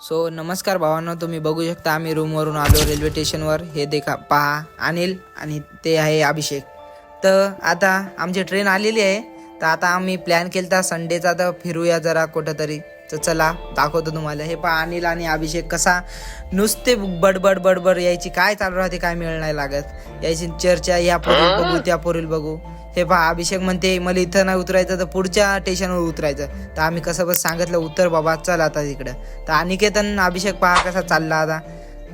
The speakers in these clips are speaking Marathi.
सो नमस्कार भावांनो तुम्ही बघू शकता आम्ही रूमवरून आलो रेल्वे स्टेशनवर हे देखा पहा अनिल आणि ते आहे अभिषेक. तर आता आमची ट्रेन आलेली आहे. तर आता आम्ही प्लॅन केलता संडेचा तर फिरूया जरा कुठंतरी. तर चला दाखवतो तुम्हाला. हे पहा अनिल आणि अभिषेक कसा नुसते बडबड बडबड यायची. काय चालू राहते काय मिळ नाही लागत. यायची चर्चा या पोरील बघू त्या पोरील बघू. हे पहा अभिषेक म्हणते मला इथं नाही उतरायचं तर पुढच्या स्टेशनवर उतरायचं. तर आम्ही कसं बस सांगितलं उतर बाबा चल आता तिकडं तर अनिकेतन अभिषेक पहा कसा चालला आता.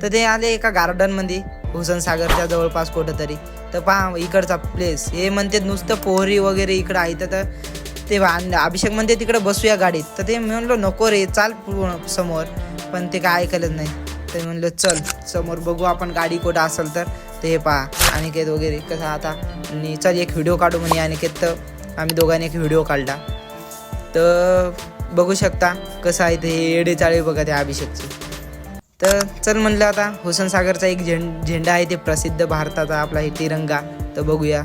तर ते आले एका गार्डनमध्ये हुसन सागरच्या जवळपास कुठं तरी तर पहा इकडचा प्लेस हे म्हणते नुसतं पोहरी वगैरे इकडं आहे तर ते अभिषेक म्हणते तिकडे बसूया गाडीत. तर ते म्हणलं म्हणलो नको रे चाल समोर. पण ते काय ऐकलंच नाही. ते म्हणलं चल समोर बघू आपण गाडी कुठं असेल तर. ते पहा अनिकेत वगैरे कसं आता. आणि चल एक व्हिडिओ काढू म्हणे अनिकेत तर. आम्ही दोघांनी एक व्हिडिओ काढला. तर बघू शकता कसं आहे ते येडे चाळे बघा त्या अभिषेकचे. तर चल म्हणलं आता हुसन सागरचा एक झेंड झेंडा आहे ते प्रसिद्ध भारताचा आपला हे तिरंगा. तर बघूया.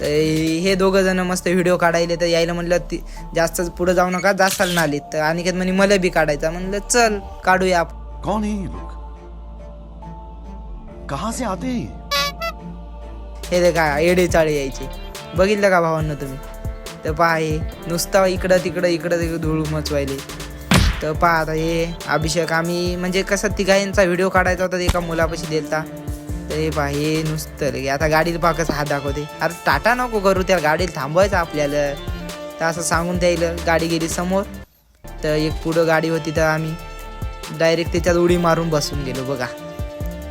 तर हे दोघं जण मस्त व्हिडिओ काढायले तर यायला म्हणलं ती जास्त पुढं जाऊ नका जास्त ना आलीत तर अनिकेत म्हणे मला बी काढायचा. म्हणलं चल काढूया कौन है लोग? कहां से आते हैं ये? ते काय येडे चाळे यायचे. बघितलं का भावांना तुम्ही? तर पहा हे नुसतं इकडं तिकडं इकडं तिकडं धूळ मचवायले तर पहा आता हे अभिषेक आम्ही म्हणजे कसं तिघांचा व्हिडिओ काढायचा होता ते एका मुलापाशी दिलता अरे हे हे नुसतं लगे. आता गाडीला पहा कसं हात दाखवते. अरे टाटा नको करू त्या गाडीला थांबवायचं आपल्याला. तर असं सांगून द्यायलं गाडी गेली समोर. तर एक पुढं गाडी होती तर आम्ही डायरेक्ट त्याच्यात उडी मारून बसून गेलो बघा.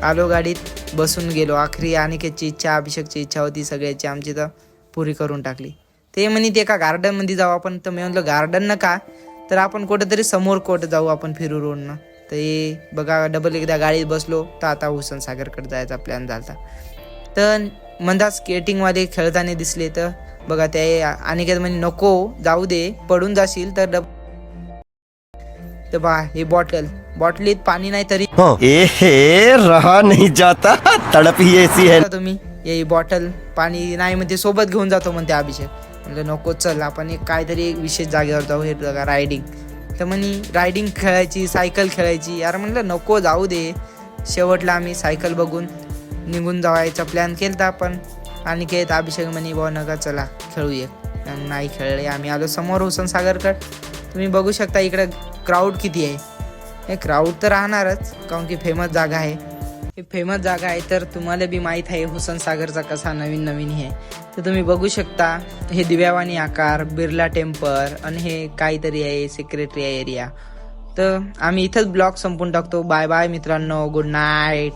आलो गाडीत बसून गेलो. आखरी अनिकेतची इच्छा अभिषेकची इच्छा होती सगळ्याची. आमची तर पुरी करून टाकली. ते म्हणे ते एका गार्डनमध्ये जाऊ आपण. तर मी म्हणलं गार्डन न का? तर आपण कुठंतरी समोर कुठं जाऊ आपण फिरू रोडनं. तर हे बघा डबल एकदा गाडीत बसलो तर आता हुसन सागरकडे जायचा प्लॅन झाला तर मंदा स्केटिंगवाले खेळताना दिसले तर बघा ते अनिकेत म्हणे नको जाऊ दे पडून जाशील तर डब तर बा हे बॉटल बॉटलीत पाणी नाही तरी ए रहा नहीं जाता तड़प ही ऐसी है. तुम्ही. ये बॉटल पाणी नाही म्हणते सोबत घेऊन जातो म्हणते अभिषेक. म्हणलं नको चल आपण एक काहीतरी विशेष जागेवर जाऊ हे बघा रायडिंग तर म्हणे रायडिंग खेळायची सायकल खेळायची. यार म्हणलं नको जाऊ दे. शेवटला आम्ही सायकल बघून निघून जावायचा प्लॅन केलता पण आणि केत अभिषेक म्हणे भाऊ नका चला खेळूये. नाही खेळले आम्ही आलो समोर हुसन सागरकड तुम्ही बघू शकता इकडं क्राऊड किती आहे. हे क्राऊड तर राहणारच काऊन की फेमस जागा आहे. फेमस जागा आहे तर तुम्हाला बी माहीत आहे हुसन सागरचा कसा नवीन नवीन हे. तर तुम्ही बघू शकता हे दिव्यावानी आकार बिर्ला टेम्पल आणि हे काहीतरी आहे सेक्रेटरी एरिया तर आम्ही इथंच ब्लॉग संपून टाकतो. बाय बाय मित्रांनो गुड नाईट